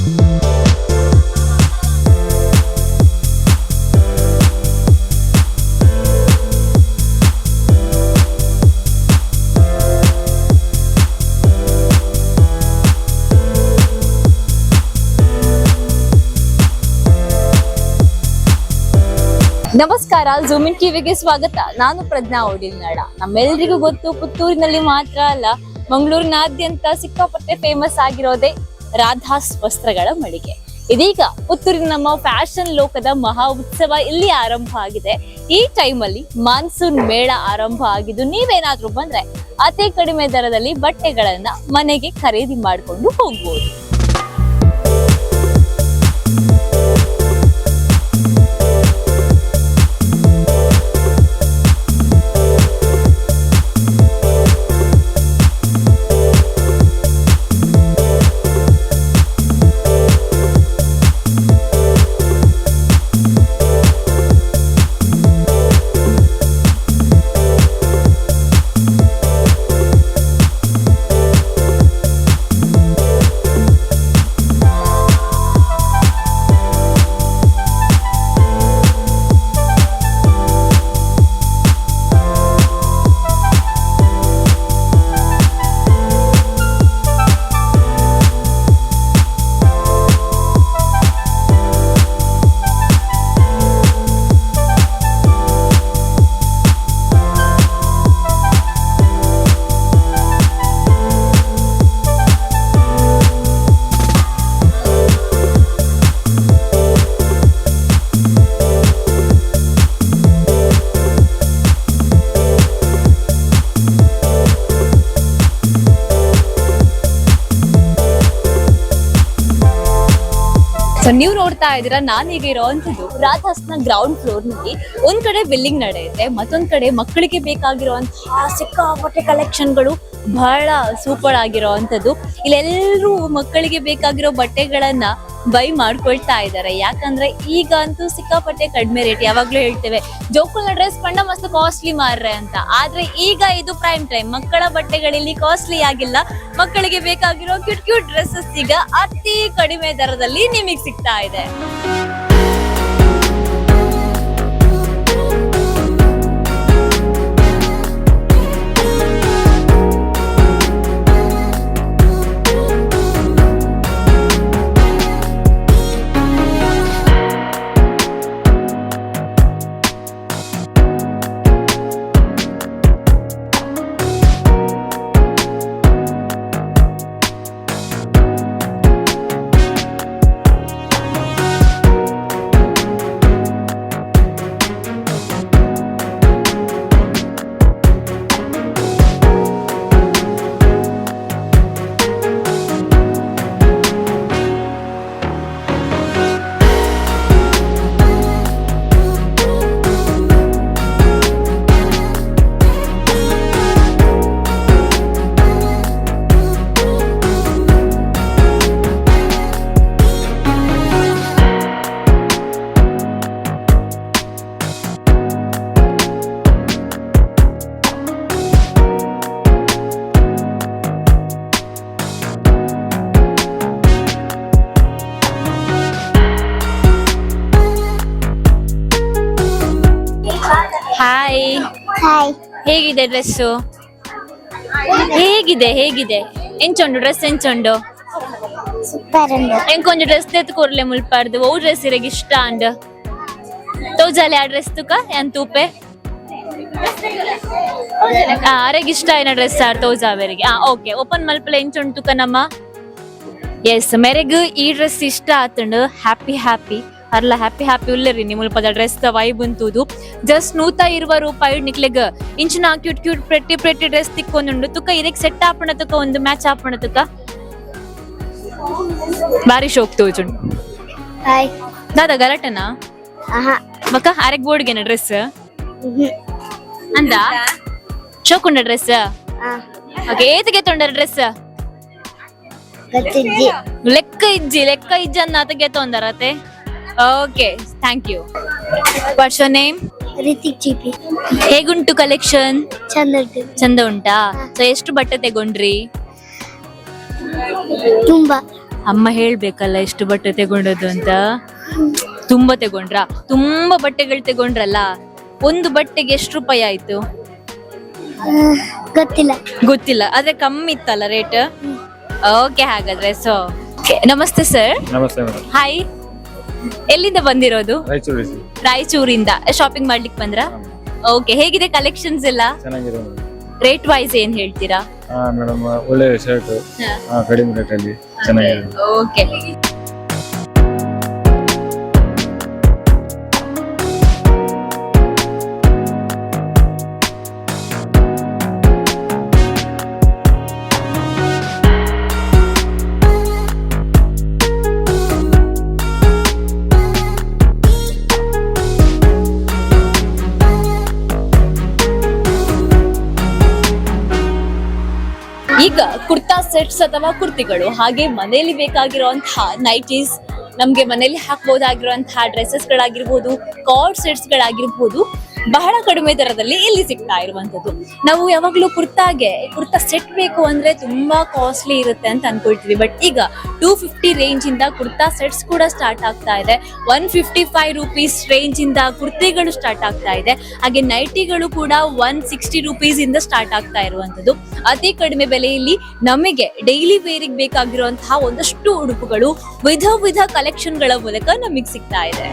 ನಮಸ್ಕಾರ ಜೂಮಿನ್ ಟಿವಿಗೆ ಸ್ವಾಗತ. ನಾನು ಪ್ರಜ್ಞಾ ಓಡಿಲ್ನಾಡ. ನಮ್ಮೆಲ್ರಿಗೂ ಗೊತ್ತು, ಪುತ್ತೂರಿನಲ್ಲಿ ಮಾತ್ರ ಅಲ್ಲ, ಮಂಗಳೂರಿನಾದ್ಯಂತ ಸಿಕ್ಕಾಪಟ್ಟೆ ಫೇಮಸ್ ಆಗಿರೋದೇ ರಾಧಾಸ್ ವಸ್ತ್ರಗಳ ಮಳಿಗೆ. ಇದೀಗ ಪುತ್ತೂರಿನ ನಮ್ಮ ಫ್ಯಾಷನ್ ಲೋಕದ ಮಹಾ ಉತ್ಸವ ಇಲ್ಲಿ ಆರಂಭ ಆಗಿದೆ. ಈ ಟೈಮಲ್ಲಿ ಮಾನ್ಸೂನ್ ಮೇಳ ಆರಂಭ ಆಗಿದ್ದು ನೀವೇನಾದ್ರೂ ಬಂದ್ರೆ ಅತಿ ಕಡಿಮೆ ದರದಲ್ಲಿ ಬಟ್ಟೆಗಳನ್ನ ಮನೆಗೆ ಖರೀದಿ ಮಾಡಿಕೊಂಡು ಹೋಗ್ಬೋದು. ಸೊ ನೀವು ನೋಡ್ತಾ ಇದ್ದೀರಾ ನಾನೀಗ ಇರೋವಂಥದ್ದು ರಾಧಾಸ್ನ ಗ್ರೌಂಡ್ ಫ್ಲೋರ್ನಲ್ಲಿ ಒಂದ್ ಕಡೆ ಬಿಲ್ಲಿಂಗ್ ನಡೆಯುತ್ತೆ, ಮತ್ತೊಂದ್ ಕಡೆ ಮಕ್ಕಳಿಗೆ ಬೇಕಾಗಿರುವಂತಹ ಸಿಕ್ಕಾಪಟ್ಟೆ ಕಲೆಕ್ಷನ್ಗಳು ಬಹಳ ಸೂಪರ್ ಆಗಿರೋವಂಥದ್ದು. ಇಲ್ಲೆಲ್ಲರೂ ಮಕ್ಕಳಿಗೆ ಬೇಕಾಗಿರೋ ಬಟ್ಟೆಗಳನ್ನ ಬೈ ಮಾಡ್ಕೊಳ್ತಾ ಇದ್ದಾರೆ. ಯಾಕಂದ್ರೆ ಈಗ ಅಂತೂ ಸಿಕ್ಕಾಪಟ್ಟೆ ಕಡಿಮೆ ರೇಟ್ ಯಾವಾಗ್ಲೂ ಹೇಳ್ತೇವೆ. ಜೋಕುಲ್ನ ಡ್ರೆಸ್ ಪಂಡ ಮಸ್ತ್ ಕಾಸ್ಟ್ಲಿ ಮಾರ್ರೆ ಅಂತ. ಆದ್ರೆ ಈಗ ಇದು ಪ್ರೈಮ್ ಟೈಮ್ ಮಕ್ಕಳ ಬಟ್ಟೆಗಳಲ್ಲಿ ಕಾಸ್ಟ್ಲಿ ಆಗಿಲ್ಲ. ಮಕ್ಕಳಿಗೆ ಬೇಕಾಗಿರೋ ಕ್ಯೂಟ್ ಕ್ಯೂಟ್ ಡ್ರೆಸ್ಸಸ್ ಈಗ ಅತಿ ಕಡಿಮೆ ದರದಲ್ಲಿ ನಿಮಗೆ ಸಿಗ್ತಾ ಇದೆ. ಹೇಗಿದೆ ಡ್ರೆಸ್ಸು? ಹೇಗಿದೆ ಹೇಗಿದೆ? ಎಂಚುಂಡು ಡ್ರೆಸ್ ಎಂಚುಂಡು ಎಂಕೊಂಜಿ ಡ್ರೆಸ್ ತೆತ್ತು ಕೊರ್ಲೆ ಮುಲ್ಪಾರ್ದು ಓ ಡ್ರೆಸ್ ಇರಗೆ ಇಷ್ಟ ಅಂಡ್. ತೋಜಾಲೆ ಆ ಡ್ರೆಸ್ ತುಕ ಏನ್ ತೂಪೆ? ಆ ಅರೆಗೆ ಇಷ್ಟ ಏನ ಡ್ರೆಸ್ ಆರ್ ತೋಜಾವೆರಿಗೆ. ಆ ಓಕೆ. ಓಪನ್ ಮಲ್ಪಲೆ ಎಂಚುಂಡು ತುಕ ನಮ್ಮ? ಎಸ್ ಮೆರೆಗ್ ಈ ಡ್ರೆಸ್ ಇಷ್ಟ ಆತುಂಡು. ಹ್ಯಾಪಿ ಹ್ಯಾಪಿ ಅರ್ಲ ಹ್ಯಾಪಿ ಹ್ಯಾಪಿ ಉಲ್ಲರಿ ನಿಮ್ಮ ಪದ ಡ್ರೆಸ್ ದ ವೈಬ್ ಅಂತೂದು. ಜಸ್ಟ್ ನೂತ ಇರುವ ರೂಪಾಯಿ ನಿಕ್ಲೆಗ್ ಇಂಚಿನ cute cute pretty pretty dress ತಿಕ್ಕೊಂದುಂಡು. ತುಕ ಇದಕ್ಕೆ ಸೆಟ್ ಹಾಪಣ ತುಕ ಒಂದು ಮ್ಯಾಚ್ ಹಾಪಣ ತುಕ. ಬಾರಿ ಶೋಕ್ ತೋಜುಂಡು ಹಾಯ್ ದಾದ ಗಲಾಟನಾ? ಬಕ್ಕ ಅರೆಗ್ ಬೋರ್ಡ್ಗೆನ ಡ್ರೆಸ್. ಅಂದ? ಶೋಕುಂಡ ಡ್ರೆಸ್ ಓಕೆ ಏತಿಗೆ ತೊಂಡ ಡ್ರೆಸ್ ಲೆಕ್ಕ ಇಜ್ಜಿ ಲೆಕ್ಕ ಇಜ್ಜಿ ಅನ್ನ ಆತಗೆ ತೊಂದರತೆ okay thank you what's your name Ritik ಚಿಪಿ ಹೇಗುಂಟು ಕಲೆಕ್ಷನ್ ಚಂದ ಉಂಟು ಚಂದ ಉಂಟಾ? ಸೊ ಎಷ್ಟು ಬಟ್ಟೆ ತಗೊಂಡ್ರಿ? ತುಂಬಾ. ಅಮ್ಮ ಹೇಳ್ಬೇಕಲ್ಲ ಎಷ್ಟು ಬಟ್ಟೆ ತಗೊಂಡದ್ದು ಅಂತ? ತುಂಬಾ ತಗೊಂಡ್ರಾ? ತುಂಬಾ ಬಟ್ಟೆಗಳು ತಗೊಂಡ್ರಲ್ಲ? ಒಂದು ಬಟ್ಟೆಗೆ ಎಷ್ಟು ರೂಪಾಯಿ ಆಯ್ತು? ಆ, ಗೊತ್ತಿಲ್ಲ. ಗೊತ್ತಿಲ್ಲ ಆದ್ರೆ ಕಮ್ಮಿ ಇತ್ತಲ್ಲ ರೇಟ್ ಓಕೆ ಹಾಗಾದ್ರೆ ಸೊ ನಮಸ್ತೆ ಸರ್ ನಮಸ್ತೆ ಮೇಡಮ್ ಹಾಯ್ ಎಲ್ಲಿಂದ ಬಂದಿರೋದು? ರಾಯಚೂರು ರಾಯಚೂರಿಂದ. ಶಾಪಿಂಗ್ ಮಾಡ್ಲಿಕ್ಕೆ ಬಂದ್ರ? ಓಕೆ ಹೇಗಿದೆ ಕಲೆಕ್ಷನ್ಸ್ ಎಲ್ಲ? ಚೆನ್ನಾಗಿದೆ ರೇಟ್ ವೈಸ್ ಏನ್ ಹೇಳ್ತೀರಾ? ಮೇಡಮ್ ಒಳ್ಳೆ ಶರ್ಟ್ ಕಡಿಮೆ ರೇಟ್ ಅಲ್ಲಿ ಚೆನ್ನಾಗಿದೆ. ಓಕೆ ಅಥವಾ ಕುರ್ತಿಗಳು ಹಾಗೆ ಮನೆಯಲ್ಲಿ ಬೇಕಾಗಿರುವಂತಹ ನೈಟೀಸ್ ನಮಗೆ ಮನೆಯಲ್ಲಿ ಹಾಕ್ಬೋದಾಗಿರುವಂತಹ ಡ್ರೆಸ್ಸೆಸ್ ಗಳಾಗಿರ್ಬೋದು ಕಾರ್ಡ್ ಸೆಟ್ಸ್ ಗಳಾಗಿರ್ಬೋದು ಬಹಳ ಕಡಿಮೆ ದರದಲ್ಲಿ ಇಲ್ಲಿ ಸಿಗ್ತಾ ಇರುವಂತದ್ದು ನಾವು ಯಾವಾಗ್ಲೂ ಕುರ್ತಾಗೆ, ಕುರ್ತಾ ಸೆಟ್ ಬೇಕು ಅಂದ್ರೆ ತುಂಬಾ ಕಾಸ್ಟ್ಲಿ ಇರುತ್ತೆ ಅಂತ ಅನ್ಕೊಳ್ತೀವಿ. ಬಟ್ ಈಗ ಟೂ ಫಿಫ್ಟಿ ರೇಂಜ್ ಇಂದ ಕುರ್ತಾ ಸೆಟ್ಸ್ ಕೂಡ ಸ್ಟಾರ್ಟ್ ಆಗ್ತಾ ಇದೆ. One fifty five rupees range ಇಂದ ಕುರ್ತಿಗಳು ಸ್ಟಾರ್ಟ್ ಆಗ್ತಾ ಇದೆ. ಹಾಗೆ ನೈಟಿಗಳು ಕೂಡ ಒನ್ ಸಿಕ್ಸ್ಟಿ ರುಪೀಸ್ ಇಂದ ಸ್ಟಾರ್ಟ್ ಆಗ್ತಾ ಇರುವಂತದ್ದು ಅತಿ ಕಡಿಮೆ ಬೆಲೆಯಲ್ಲಿ ನಮಗೆ ಡೈಲಿ ವೇರಿಗೆ ಬೇಕಾಗಿರುವಂತಹ ಒಂದಷ್ಟು ಉಡುಪುಗಳು ವಿಧ ವಿಧ ಕಲೆಕ್ಷನ್ಗಳ ಮೂಲಕ ನಮಗೆ ಸಿಗ್ತಾ ಇದೆ.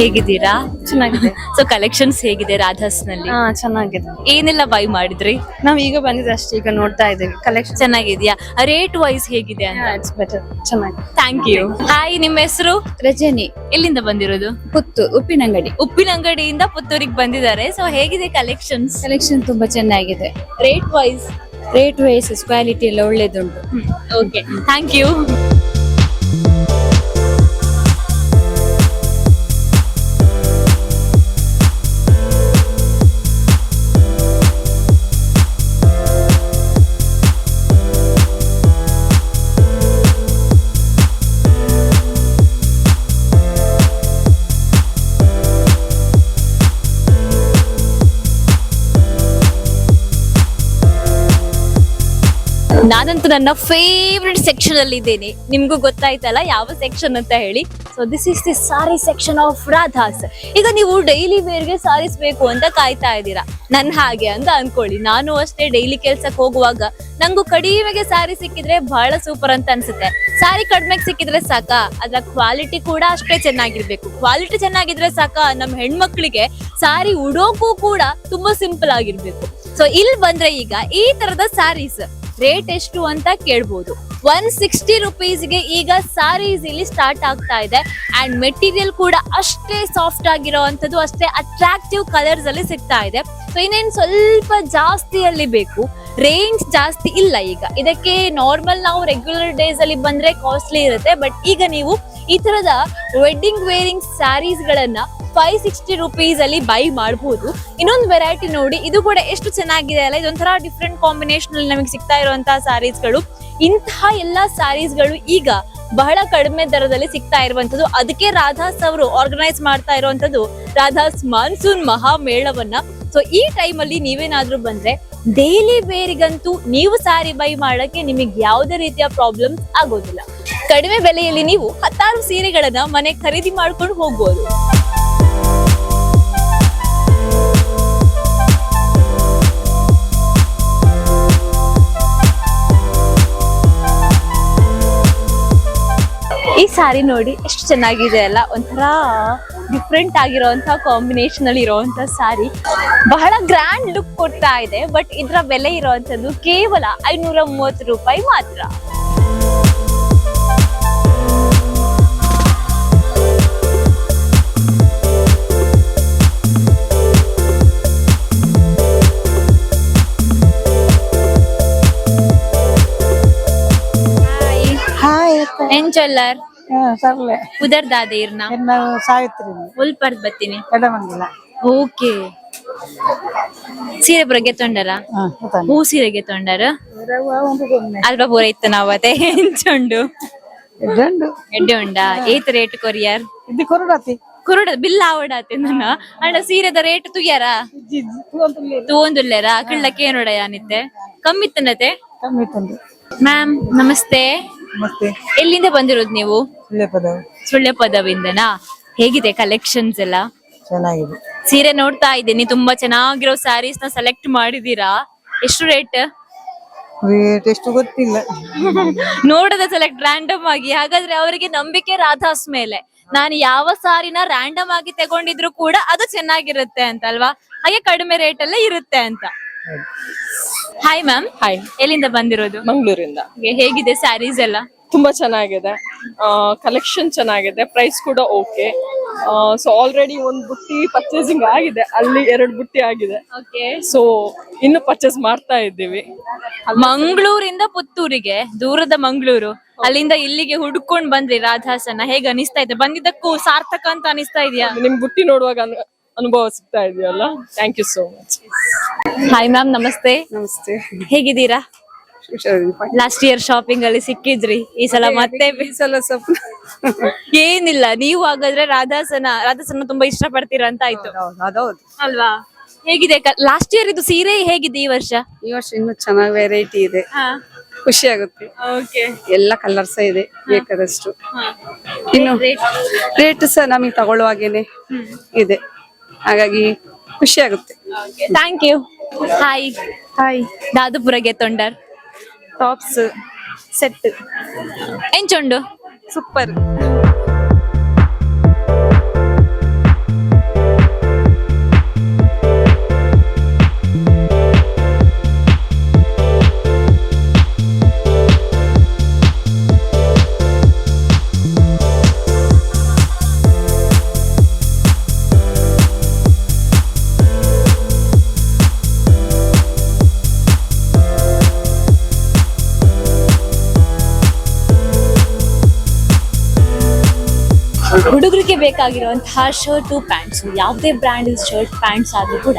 ಹೇಗಿದ್ದೀರಾ? ಚೆನ್ನಾಗಿದೆ. ಸೊ ಕಲೆಕ್ಷನ್ಸ್ ಹೇಗಿದೆ ರಾಧಾಸ್ನಲ್ಲಿ ಹಾ ಚೆನ್ನಾಗಿದೆ. ಏನೆಲ್ಲ ಬೈ ಮಾಡಿದ್ರಿ? ನಾವ್ ಈಗ ಬಂದಿದ್ದು ಅಷ್ಟೇ ಈಗ ನೋಡ್ತಾ ಇದ್ದೀವಿ. ಕಲೆಕ್ಷನ್ ಚೆನ್ನಾಗಿದ್ಯಾ? ರೇಟ್ ವೈಸ್ ಹೇಗಿದೆ ಅಂತ? ಇಟ್ಸ್ ಬೆಟರ್ ಚೆನ್ನಾಗಿದೆ. ಥ್ಯಾಂಕ್ ಯು ಹಾಯ್ ನಿಮ್ಮ ಹೆಸರು? ರಜನಿ. ಎಲ್ಲಿಂದ ಬಂದಿರೋದು? ಪುತ್ತೂರು ಉಪ್ಪಿನಂಗಡಿ. ಉಪ್ಪಿನಂಗಡಿಯಿಂದ ಪುತ್ತೂರಿಗೆ ಬಂದಿದ್ದಾರೆ. ಸೊ ಹೇಗಿದೆ ಕಲೆಕ್ಷನ್ಸ್ ಕಲೆಕ್ಷನ್ ತುಂಬಾ ಚೆನ್ನಾಗಿದೆ. Rate wise rate wise quality ಎಲ್ಲ ಒಳ್ಳೇದುಂಟು. ಓಕೆ ಥ್ಯಾಂಕ್ ಯು ನಾನಂತೂ ನನ್ನ ಫೇವ್ರೆಟ್ ಸೆಕ್ಷನ್ ಅಲ್ಲಿ ಇದ್ದೇನೆ. ನಿಮ್ಗೂ ಗೊತ್ತಾಯ್ತಲ್ಲ ಯಾವ ಸೆಕ್ಷನ್ ಅಂತ ಹೇಳಿ. So this is the sari section of Radha's ಈಗ ನೀವು ಡೈಲಿ ವೇರ್ಗೆ ಸಾರೀಸ್ ಬೇಕು ಅಂತ ಕಾಯ್ತಾ ಇದ್ದೀರಾ? ನನ್ ಹಾಗೆ ಅಂತ ಅನ್ಕೊಳ್ಳಿ. ನಾನು ಅಷ್ಟೇ ಡೈಲಿ ಕೆಲ್ಸಕ್ಕೆ ಹೋಗುವಾಗ ನಂಗು ಕಡಿಮೆಗೆ ಸಾರಿ ಸಿಕ್ಕಿದ್ರೆ ಬಹಳ ಸೂಪರ್ ಅಂತ ಅನ್ಸುತ್ತೆ. ಸಾರಿ ಕಡಿಮೆಗೆ ಸಿಕ್ಕಿದ್ರೆ ಸಾಕ? ಅದ್ರ ಕ್ವಾಲಿಟಿ ಕೂಡ ಅಷ್ಟೇ ಚೆನ್ನಾಗಿರ್ಬೇಕು. ಕ್ವಾಲಿಟಿ ಚೆನ್ನಾಗಿದ್ರೆ ಸಾಕ? ನಮ್ಮ ಹೆಣ್ಮಕ್ಳಿಗೆ ಸಾರಿ ಉಡೋಕು ಕೂಡ ತುಂಬಾ ಸಿಂಪಲ್ ಆಗಿರ್ಬೇಕು. ಸೊ ಇಲ್ಲಿ ಬಂದ್ರೆ ಈಗ ಈ ತರದ ಸಾರೀಸ್ ರೇಟ್ ಎಷ್ಟು ಅಂತ ಕೇಳ್ಬೋದು. ಒನ್ ಸಿಕ್ಸ್ಟಿ ರುಪೀಸ್ಗೆ ಈಗ ಸಾರೀಸ್ ಇಲ್ಲಿ ಸ್ಟಾರ್ಟ್ ಆಗ್ತಾ ಇದೆ. ಅಂಡ್ ಮೆಟೀರಿಯಲ್ ಕೂಡ ಅಷ್ಟೇ ಸಾಫ್ಟ್ ಆಗಿರೋವಂಥದ್ದು ಅಷ್ಟೇ ಅಟ್ರಾಕ್ಟಿವ್ ಕಲರ್ಸ್ ಅಲ್ಲಿ ಸಿಗ್ತಾ ಇದೆ. ಸೊ ಇನ್ನೇನು ಸ್ವಲ್ಪ ಜಾಸ್ತಿಯಲ್ಲಿ ಬೇಕು. ರೇಂಜ್ ಜಾಸ್ತಿ ಇಲ್ಲ ಈಗ. ಇದಕ್ಕೆ ನಾರ್ಮಲ್ ನಾವು ರೆಗ್ಯುಲರ್ ಡೇಸ್ ಅಲ್ಲಿ ಬಂದ್ರೆ ಕಾಸ್ಟ್ಲಿ ಇರುತ್ತೆ. ಬಟ್ ಈಗ ನೀವು ಈ ತರದ ವೆಡ್ಡಿಂಗ್ ವೇರಿಂಗ್ ಸ್ಯಾರೀಸ್ ಗಳನ್ನ ಫೈವ್ ಸಿಕ್ಸ್ಟಿ ರುಪೀಸ್ ಅಲ್ಲಿ ಬೈ ಮಾಡಬಹುದು ಇನ್ನೊಂದು ವೆರೈಟಿ ನೋಡಿ, ಇದು ಕೂಡ ಎಷ್ಟು ಚೆನ್ನಾಗಿದೆ ಅಲ್ಲ? ಇದೊಂಥರ ಡಿಫ್ರೆಂಟ್ ಕಾಂಬಿನೇಷನ್ ಅಲ್ಲಿ ನಮಗೆ ಸಿಗ್ತಾ ಇರುವಂತಹ ಸ್ಯಾರೀಸ್ಗಳು. ಇಂತಹ ಎಲ್ಲಾ ಸ್ಯಾರೀಸ್ಗಳು ಈಗ ಬಹಳ ಕಡಿಮೆ ದರದಲ್ಲಿ ಸಿಗ್ತಾ ಇರುವಂತದ್ದು ಅದಕ್ಕೆ ರಾಧಾಸ್ ಅವರು ಆರ್ಗನೈಸ್ ಮಾಡ್ತಾ ಇರುವಂತದ್ದು ರಾಧಾಸ್ ಮಾನ್ಸೂನ್ ಮಹಾಮೇಳವನ್ನ. ಸೊ ಈ ಟೈಮ್ ಅಲ್ಲಿ ನೀವೇನಾದ್ರೂ ಬಂದ್ರೆ ಡೈಲಿ ಬೇರಿಗಂತೂ ನೀವು ಸಾರಿ ಬೈ ಮಾಡಕ್ಕೆ ನಿಮಗೆ ಯಾವುದೇ ರೀತಿಯ ಪ್ರಾಬ್ಲಮ್ ಆಗೋದಿಲ್ಲ. ಕಡಿಮೆ ಬೆಲೆಯಲ್ಲಿ ನೀವು ಹತ್ತಾರು ಸೀರೆಗಳನ್ನ ಮನೆ ಖರೀದಿ ಮಾಡ್ಕೊಂಡು ಹೋಗ್ಬೋದು. ಈ ಸಾರಿ ನೋಡಿ ಎಷ್ಟು ಚೆನ್ನಾಗಿದೆ ಅಲ್ಲ. ಒಂಥರ ಡಿಫ್ರೆಂಟ್ ಆಗಿರೋಂಥ ಕಾಂಬಿನೇಷನ್ ಅಲ್ಲಿ ಇರೋವಂಥ ಸಾರಿ. ಬಹಳ ಗ್ರ್ಯಾಂಡ್ ಲುಕ್ ಕೊಡ್ತಾ ಇದೆ ಬಟ್ ಇದರ ಬೆಲೆ ಇರೋವಂಥದ್ದು ಕೇವಲ ಐನೂರ ಮೂವತ್ತು ರೂಪಾಯಿ ಮಾತ್ರ. ಹಾಯ್ ಹಾಯ್ ಏನ್ ಚೊಲ್ಲರ್ ಸರ್ಲೆ. ಉದರ್ ದಾದೇರ್ನ ನಾವು ಸಾವಿತ್ರಿ ಉಲ್ಪರ್ದ್ ಬತ್ತೀನಿ ಎಡಮಂಗಿಲ ಓಕೆ. ಸೀರೆ ಬುರಗೆ ತೊಂಡರ? ಹಾ ಸೀರೆಗೆ ತೊಂಡರ? ಅಲ್ಪ ಪೂರ ಇತ್ತು ನಾವತ್ತೆ ಹೆಂಚುಂಡು ಎಡ್ಡೆ ಉಂಡ? ಏತ್ ರೇಟ್ ಕೊರಿಯರ್? ಇದು ಕೊರಡಾತಿ. ಕುರುಡ ಬಿಲ್ ಆವಡಾತೆ ನನ್ನ. ಅಂಡ ಸೀರೆದ ರೇಟ್ ತುಯ್ಯಾರ ತೂವೊಂದುಲ್ಲೆರ. ಕಿಳ್ಳಕ್ಕೆ ಏನೋಡ ಯಾನಿತ್ತೆ ಕಮ್ಮಿ ತನ್ನತೆ ಕಮ್ಮಿ ತಂದು ಮ್ಯಾಮ್ ನಮಸ್ತೆ. ಮತ್ತೆ? ಎಲ್ಲಿಂದ ಬಂದಿರೋದು ನೀವು? ಸುಳ್ಳೆ ಪದವು ಸುಳ್ಳೆ ಪದವಿಂದನಾ ಹೇಗಿದೆ ಕಲೆಕ್ಷನ್ಸ್ ಎಲ್ಲ? ಚೆನ್ನಾಗಿದೆ. ಸೀರೆ ನೋಡ್ತಾ ಇದ್ದೀನಿ. ತುಂಬಾ ಚೆನ್ನಾಗಿರೋ ಸ್ಯಾರೀಸ್ನ ಸೆಲೆಕ್ಟ್ ಮಾಡಿದೀರಾ? ಎಷ್ಟು ರೇಟ್ ರೇಟ್ ಎಷ್ಟು ಗೊತ್ತಿಲ್ಲ. ನೋಡದ ಸೆಲೆಕ್ಟ್ ರ್ಯಾಂಡಮ್ ಆಗಿ. ಹಾಗಾದ್ರೆ ಅವರಿಗೆ ನಂಬಿಕೆ ರಾಧಾಸ್ ಮೇಲೆ. ನಾನು ಯಾವ ಸಾರಿನ ರ್ಯಾಂಡಮ್ ಆಗಿ ತಗೊಂಡಿದ್ರು ಕೂಡ ಅದು ಚೆನ್ನಾಗಿರುತ್ತೆ ಅಂತ ಅಲ್ವಾ? ಹಾಗೆ ಕಡಿಮೆ ರೇಟ್ ಅಲ್ಲೇ ಇರುತ್ತೆ ಅಂತ. ಹಾಯ್ ಮ್ಯಾಮ್ ಹಾಯ್ ಎಲ್ಲಿಂದ ಬಂದಿರೋದು? ಮಂಗಳೂರಿಂದ. ಹೇಗಿದೆ ಸ್ಯಾರೀಸ್ ಎಲ್ಲ? ತುಂಬಾ ಚೆನ್ನಾಗಿದೆ. ಕಲೆಕ್ಷನ್ ಚೆನ್ನಾಗಿದೆ. ಪ್ರೈಸ್ ಕೂಡ ಓಕೆ ಸೊ ಆಲ್ರೆಡಿ ಒಂದು ಬುಟ್ಟಿ ಪರ್ಚೇಸಿಂಗ್ ಆಗಿದೆ. ಅಲ್ಲಿ ಎರಡು ಬುಟ್ಟಿ ಆಗಿದೆ. ಸೊ ಇನ್ನು ಪರ್ಚೇಸ್ ಮಾಡ್ತಾ ಇದ್ದೀವಿ. ಮಂಗಳೂರಿಂದ ಪುತ್ತೂರಿಗೆ ದೂರದ ಮಂಗಳೂರು. ಅಲ್ಲಿಂದ ಇಲ್ಲಿಗೆ ಹುಡ್ಕೊಂಡ್ ಬಂದ್ರಿ ರಾಧಾಸನ ಹೇಗ ಅನಿಸ್ತಾ ಇದೆ? ಬಂದಿದ್ದಕ್ಕೂ ಸಾರ್ಥಕ ಅಂತ ಅನಿಸ್ತಾ ಇದೆಯಾ? ನಿಮ್ ಬುಟ್ಟಿ ನೋಡುವಾಗ ಅನುಭವ ಸಿಗ್ತಾ ಇದೆಯಲ್ಲ? Thank you so much hi ma'am ನಮಸ್ತೆ. ನಮಸ್ತೆ. ಹೇಗಿದ್ದೀರಾ? ಲಾಸ್ಟ್ ಇಯರ್ ಶಾಪಿಂಗ್ ಅಲ್ಲಿ ಸಿಕ್ಕಿದ್ರಿ ಈ ಸಲ ಮತ್ತೆ ಈ ಸಲ ಸ್ವಲ್ಪ ಏನಿಲ್ಲ ನೀವು ಹಾಗಾದ್ರೆ ರಾಧಾಸನ ರಾಧಾಸನ ತುಂಬಾ ಇಷ್ಟ ಪಡ್ತೀರಾ ಅಂತ ಆಯ್ತು. ಅದೌದು ಅಲ್ವಾ? ಹೇಗಿದೆ ಲಾಸ್ಟ್ ಇಯರ್ ಇದು ಸೀರೆ ಹೇಗಿದೆ ಈ ವರ್ಷ? ಈ ವರ್ಷ ಇನ್ನು ಚೆನ್ನಾಗಿ ವೆರೈಟಿ ಇದೆ. ಖುಷಿ ಆಗುತ್ತೆ. ಓಕೆ ಎಲ್ಲ ಕಲರ್ಸ್ ಇದೆ ಬೇಕಾದಷ್ಟು. ಇನ್ನು ರೇಟ್ ಸಹ ನಮಗೆ ತಗೊಳ್ಳುವಾಗೇನೆ ಇದೆ. ಹಾಗಾಗಿ ಖುಷಿ ಆಗುತ್ತೆ. ಥ್ಯಾಂಕ್ ಯು ಹಾಯ್ ಹಾಯ್ ದಾದುಪುರಗೆ ತೊಂಡರ್. ಟಾಪ್ಸ್ ಸೆಟ್ ಎಂಚುಂಡು ಸೂಪರ್ ಹುಡುಗರಿಗೆ ಬೇಕಾಗಿರುವಂತಹ ಶರ್ಟು, ಪ್ಯಾಂಟ್ಸ್, ಯಾವುದೇ ಬ್ರ್ಯಾಂಡ್ ಶರ್ಟ್ ಪ್ಯಾಂಟ್ಸ್ ಆದರೂ ಕೂಡ